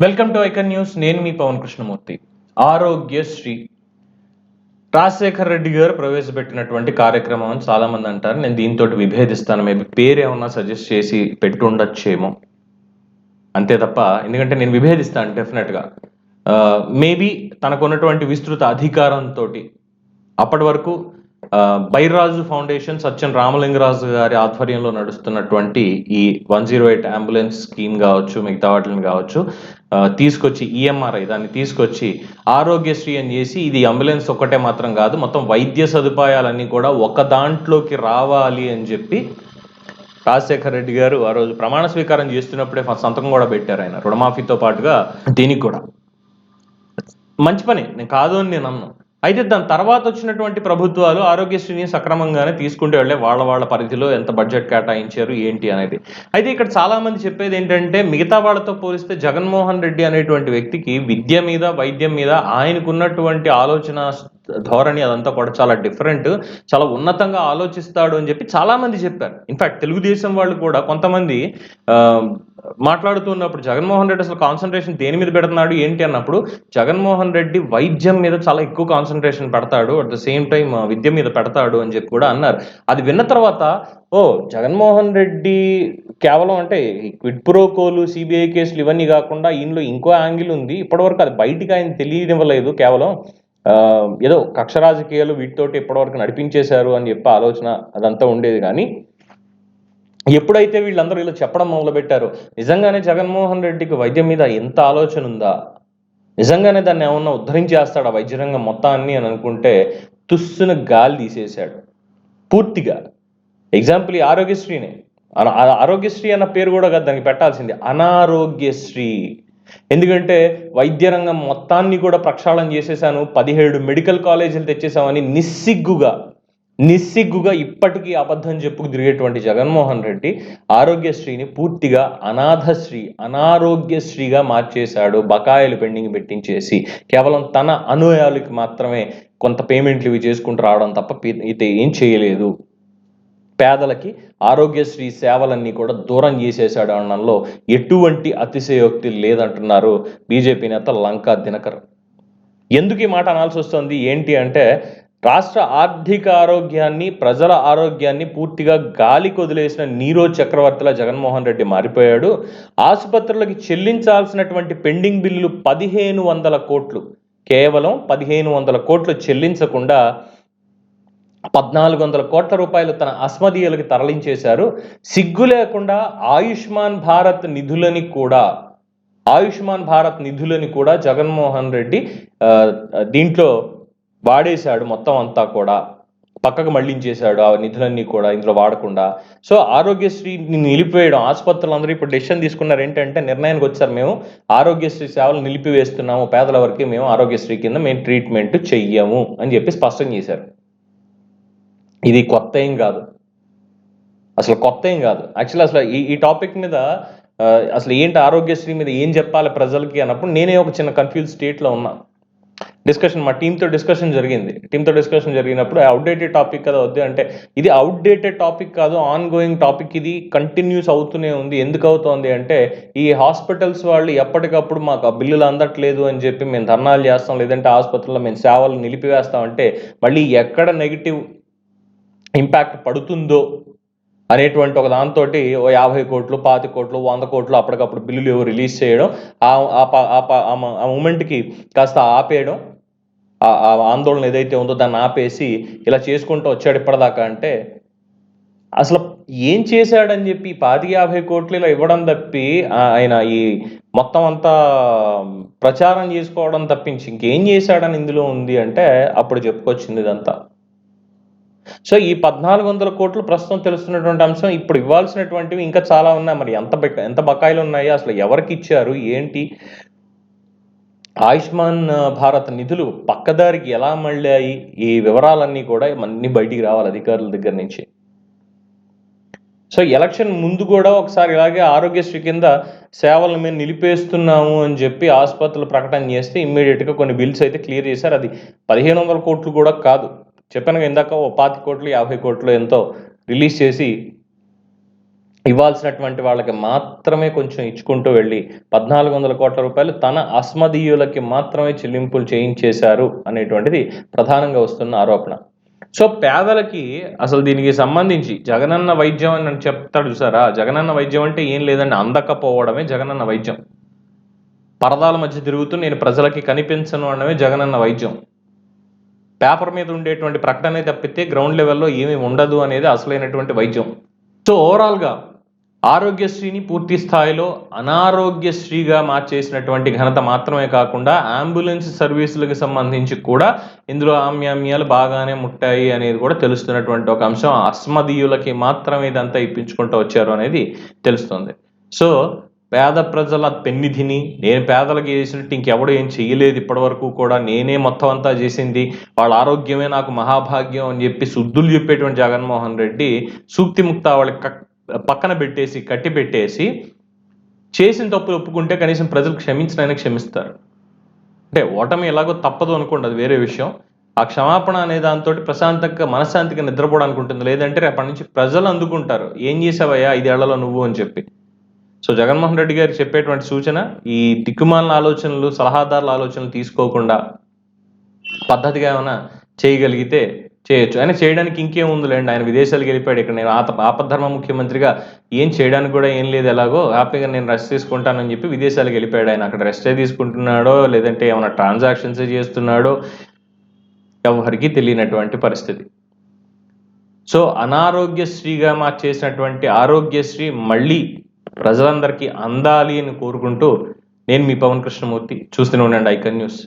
Welcome to icon news నేను మీ పవన్ కృష్ణమూర్తి. ఆరోగ్యశ్రీ రాజశేఖర్ రెడ్డి గారు ప్రవేశపెట్టినటువంటి కార్యక్రమం అని చాలామంది అంటారు. నేను దీంతో విభేదిస్తాను. మేబీ పేరు ఏమన్నా సజెస్ట్ చేసి పెట్టుండొచ్చేమో. అంతే తప్ప ఎందుకంటే నేను విభేదిస్తాను డెఫినెట్గా మేబీ uh, తనకున్నటువంటి విస్తృత అధికారంతో అప్పటి వరకు బైరాజు ఫౌండేషన్ సత్యన్ రామలింగరాజు గారి ఆధ్వర్యంలో నడుస్తున్నటువంటి ఈ one zero eight ambulance scheme కావచ్చు మిగతా వాటిని కావచ్చు తీసుకొచ్చి ఈఎంఆర్ఐ దాన్ని తీసుకొచ్చి ఆరోగ్యశ్రీ అని చేసి ఇది అంబులెన్స్ ఒక్కటే మాత్రం కాదు మొత్తం వైద్య సదుపాయాలన్నీ కూడా ఒక దాంట్లోకి రావాలి అని చెప్పి రాజశేఖర్ రెడ్డి గారు ఆ రోజు ప్రమాణ స్వీకారం చేస్తున్నప్పుడే సంతకం కూడా పెట్టారు ఆయన. రుణమాఫీతో పాటుగా దీనికి కూడా. మంచి పని నేను కాదు అని నేను అన్నాను అయితే దాని తర్వాత వచ్చినటువంటి ప్రభుత్వాలు ఆరోగ్యశ్రీని సక్రమంగానే తీసుకుంటూ వెళ్ళే వాళ్ళ వాళ్ళ పరిధిలో ఎంత బడ్జెట్ కేటాయించారు ఏంటి అనేది. అయితే ఇక్కడ చాలామంది చెప్పేది ఏంటంటే మిగతా వాళ్ళతో పోలిస్తే జగన్మోహన్ రెడ్డి అనేటువంటి వ్యక్తికి విద్య మీద వైద్యం మీద ఆయనకున్నటువంటి ఆలోచన ధోరణి అదంతా కూడా చాలా డిఫరెంట్ చాలా ఉన్నతంగా ఆలోచిస్తాడు అని చెప్పి చాలా మంది చెప్పారు. ఇన్ఫాక్ట్ తెలుగుదేశం వాళ్ళు కూడా కొంతమంది మాట్లాడుతున్నప్పుడు జగన్మోహన్ రెడ్డి అసలు కాన్సన్ట్రేషన్ దేని మీద పెడుతున్నాడు ఏంటి అన్నప్పుడు జగన్మోహన్ రెడ్డి వైద్యం మీద చాలా ఎక్కువ కాన్సన్ట్రేషన్ పెడతాడు అట్ ద సేమ్ టైం విద్య మీద పెడతాడు అని చెప్పి కూడా అన్నారు. అది విన్న తర్వాత ఓ జగన్మోహన్ రెడ్డి కేవలం అంటే ఈ క్విడ్ ప్రోకోలు సిబిఐ కేసులు ఇవన్నీ కాకుండా ఈయనలో ఇంకో యాంగిల్ ఉంది. ఇప్పటివరకు అది బయటికి ఆయన తెలియనివ్వలేదు. కేవలం ఏదో కక్ష రాజకీయాలు వీటితోటి ఇప్పటివరకు నడిపించేశారు అని చెప్పి ఆలోచన అదంతా ఉండేది. కానీ ఎప్పుడైతే వీళ్ళందరూ ఇలా చెప్పడం మొదలుపెట్టారో నిజంగానే జగన్మోహన్ రెడ్డికి వైద్యం మీద ఎంత ఆలోచన ఉందా? నిజంగానే దాన్ని ఏమన్నా ఉద్ధరించేస్తాడు ఆ వైద్యరంగం మొత్తాన్ని అని అనుకుంటే తుస్సున గాలి తీసేశాడు. పూర్తిగా. ఎగ్జాంపుల్ ఈ ఆరోగ్యశ్రీనే. అన- ఆరోగ్యశ్రీ అన్న పేరు కూడా కాదు దానికి పెట్టాల్సింది అనారోగ్యశ్రీ. ఎందుకంటే వైద్యరంగం మొత్తాన్ని కూడా ప్రక్షాళన చేసేసాను పదిహేడు మెడికల్ కాలేజీలు తెచ్చేసామని నిస్సిగ్గుగా నిస్సిగ్గుగా ఇప్పటికీ అబద్ధం చెప్పుకు తిరిగేటువంటి జగన్మోహన్ రెడ్డి ఆరోగ్యశ్రీని పూర్తిగా అనాథశ్రీ అనారోగ్యశ్రీగా మార్చేశాడు బకాయిలు పెండింగ్ పెట్టించేసి కేవలం తన అనుయాలకి మాత్రమే కొంత పేమెంట్లు ఇవి చేసుకుంటూ రావడం తప్ప అయితే ఏం చేయలేదు. పేదలకి ఆరోగ్యశ్రీ సేవలన్నీ కూడా దూరం చేసేశాడు అనడంలో ఎటువంటి అతిశయోక్తి లేదంటున్నారు బీజేపీ నేత లంకా దినకర్. ఎందుకు ఈ మాట అనాల్సి వస్తుంది? ఏంటి అంటే రాష్ట్ర ఆర్థిక ఆరోగ్యాన్ని ప్రజల ఆరోగ్యాన్ని పూర్తిగా గాలికి వదిలేసిన నీరో చక్రవర్తిలా జగన్మోహన్ రెడ్డి మారిపోయాడు. ఆసుపత్రులకి చెల్లించాల్సినటువంటి పెండింగ్ బిల్లులు పదిహేను వందల కోట్లు. కేవలం పదిహేను వందల కోట్లు చెల్లించకుండా పద్నాలుగు వందల కోట్ల రూపాయలు తన అస్మదీయులకి తరలించేశారు. సిగ్గు లేకుండా ఆయుష్మాన్ భారత్ నిధులని కూడా ఆయుష్మాన్ భారత్ నిధులని కూడా జగన్మోహన్ రెడ్డి దీంట్లో వాడేశాడు మొత్తం అంతా కూడా. పక్కకు మళ్ళించేశాడు ఆ నిధులన్నీ కూడా ఇందులో వాడకుండా. సో ఆరోగ్యశ్రీని నిలిపివేయడం ఆసుపత్రులు అందరూ ఇప్పుడు డెసిషన్ తీసుకున్నారు ఏంటంటే నిర్ణయానికి వచ్చారు మేము. ఆరోగ్యశ్రీ సేవలు నిలిపివేస్తున్నాము పేదల వరకు మేము ఆరోగ్యశ్రీ కింద మేము ట్రీట్మెంట్ చెయ్యము అని చెప్పి స్పష్టం చేశారు. ఇది కొత్త ఏం కాదు. అసలు కొత్త ఏం కాదు. యాక్చువల్లీ అసలు ఈ ఈ టాపిక్ మీద అసలు ఏంటి ఆరోగ్యశ్రీ మీద ఏం చెప్పాలి ప్రజలకి అన్నప్పుడు నేనే ఒక చిన్న కన్ఫ్యూజ్ స్టేట్లో ఉన్నా. డిస్కషన్ మా టీంతో డిస్కషన్ జరిగింది. టీంతో డిస్కషన్ జరిగినప్పుడు అవుట్డేటెడ్ టాపిక్ కదా వద్దు అంటే ఇది అవుట్డేటెడ్ టాపిక్ కాదు ఆన్ గోయింగ్ టాపిక్ ఇది కంటిన్యూస్ అవుతూనే ఉంది. ఎందుకు అవుతోంది అంటే ఈ హాస్పిటల్స్ వాళ్ళు ఎప్పటికప్పుడు మాకు ఆ బిల్లులు అందట్లేదు అని చెప్పి మేము ధర్నాలు చేస్తాం. లేదంటే ఆసుపత్రుల్లో మేము సేవలు నిలిపివేస్తాం అంటే మళ్ళీ ఎక్కడ నెగిటివ్ ఇంపాక్ట్ పడుతుందో అనేటువంటి ఒక దాంతో ఓ యాభై కోట్లు పాతి కోట్లు వంద కోట్లు అప్పటికప్పుడు బిల్లులు ఎవరు రిలీజ్ చేయడం ఆ మూమెంట్కి కాస్త ఆపేయడం ఆందోళన ఏదైతే ఉందో దాన్ని ఆపేసి ఇలా చేసుకుంటూ వచ్చాడు ఇప్పటిదాకా అంటే అసలు ఏం చేశాడని చెప్పి పాతి యాభై కోట్లు ఇలా ఇవ్వడం తప్పి ఆయన ఈ మొత్తం అంతా ప్రచారం చేసుకోవడం తప్పించి ఇంకేం చేశాడని ఇందులో ఉంది అంటే అప్పుడు చెప్పుకొచ్చింది ఇదంతా. సో ఈ పద్నాలుగు వందల కోట్లు ప్రస్తుతం తెలుస్తున్నటువంటి అంశం ఇప్పుడు ఇవ్వాల్సినటువంటివి ఇంకా చాలా ఉన్నాయి. మరి ఎంత ఎంత బకాయిలు ఉన్నాయి? అసలు ఎవరికి ఇచ్చారు? ఏంటి? ఆయుష్మాన్ భారత్ నిధులు పక్కదారికి ఎలా మళ్ళాయి? ఈ వివరాలన్నీ కూడా అన్ని బయటికి రావాలి అధికారుల దగ్గర నుంచి. సో ఎలక్షన్ ముందు కూడా ఒకసారి ఇలాగే ఆరోగ్యశ్రీ కింద సేవలను మేము నిలిపేస్తున్నాము అని చెప్పి ఆసుపత్రులు ప్రకటన చేస్తే ఇమ్మీడియట్గా కొన్ని బిల్స్ అయితే క్లియర్ చేశారు. అది పదిహేను వందల కోట్లు కూడా కాదు. చెప్పాను ఇందాక ఓ పాతి కోట్లు యాభై కోట్లు ఎంతో రిలీజ్ చేసి ఇవ్వాల్సినటువంటి వాళ్ళకి మాత్రమే కొంచెం ఇచ్చుకుంటూ వెళ్ళి పద్నాలుగు వందల కోట్ల రూపాయలు తన అస్మదీయులకి మాత్రమే చెల్లింపులు చేయించేశారు అనేటువంటిది ప్రధానంగా వస్తున్న ఆరోపణ. సో పేదలకి అసలు దీనికి సంబంధించి జగనన్న వైద్యం అని చెప్తాడు చూసారా? జగనన్న వైద్యం అంటే ఏం లేదండి అందకపోవడమే జగనన్న వైద్యం. పరదాల మధ్య తిరుగుతూ నేను ప్రజలకి కనిపించను అనడమే జగనన్న వైద్యం. పేపర్ మీద ఉండేటువంటి ప్రకటన తప్పితే గ్రౌండ్ లెవెల్లో ఏమీ ఉండదు అనేది అసలైనటువంటి వైద్యం. సో ఓవరాల్గా ఆరోగ్యశ్రీని పూర్తి స్థాయిలో అనారోగ్యశ్రీగా మార్చేసినటువంటి ఘనత మాత్రమే కాకుండా అంబులెన్స్ సర్వీసులకు సంబంధించి కూడా ఇందులో ఆమ్యామ్యాలు బాగానే ముట్టాయి అనేది కూడా తెలుస్తున్నటువంటి ఒక అంశం. అస్మదీయులకి మాత్రమే ఇదంతా ఇప్పించుకుంటూ వచ్చారు అనేది తెలుస్తుంది. సో పేద ప్రజల పెన్నిధిని నేను పేదలకు చేసినట్టు ఇంకెవడు ఏం చెయ్యలేదు ఇప్పటివరకు కూడా నేనే మొత్తం అంతా చేసింది వాళ్ళ ఆరోగ్యమే నాకు మహాభాగ్యం అని చెప్పి శుద్ధులు చెప్పేటువంటి జగన్మోహన్ రెడ్డి సూక్తి ముక్త వాళ్ళకి పక్కన పెట్టేసి కట్టి పెట్టేసి చేసిన తప్పులు ఒప్పుకుంటే కనీసం ప్రజలు క్షమించినైనా క్షమిస్తారు. అంటే ఓటమి ఎలాగో తప్పదు అనుకోండి అది వేరే విషయం. ఆ క్షమాపణ అనే దాంతో ప్రశాంతంగా మనశ్శాంతిగా నిద్రపోవడానికి ఉంటుంది. లేదంటే రేపటి నుంచి ప్రజలు అందుకుంటారు. ఏం చేసావయ్యా ఐదేళ్ళలో నువ్వు? అని చెప్పి. సో జగన్మోహన్ రెడ్డి గారు చెప్పేటువంటి సూచన ఈ దిక్కుమాలిన ఆలోచనలు సలహాదారుల ఆలోచనలు తీసుకోకుండా పద్ధతిగా ఏమైనా చేయగలిగితే చేయొచ్చు. ఆయన చేయడానికి ఇంకేం ఉందిలేండి. ఆయన విదేశాలకు వెళ్ళిపోయాడు. ఇక్కడ నేను ఆత ఆపద్ధర్మ ముఖ్యమంత్రిగా ఏం చేయడానికి కూడా ఏం లేదు ఎలాగో. హ్యాపీగా నేను రెస్ట్ తీసుకుంటానని చెప్పి విదేశాలకు వెళ్ళిపోయాడు ఆయన. అక్కడ రెస్టే తీసుకుంటున్నాడో లేదంటే ఏమైనా ట్రాన్సాక్షన్స్ చేస్తున్నాడో ఎవరికి తెలియనటువంటి పరిస్థితి. సో అనారోగ్యశ్రీగా మార్చేసినటువంటి ఆరోగ్యశ్రీ మళ్ళీ ప్రజలందరికీ అందాలి అని కోరుకుంటూ నేను మీ పవన్ కృష్ణమూర్తి చూస్తూనే ఉండండి ఐకన్ న్యూస్.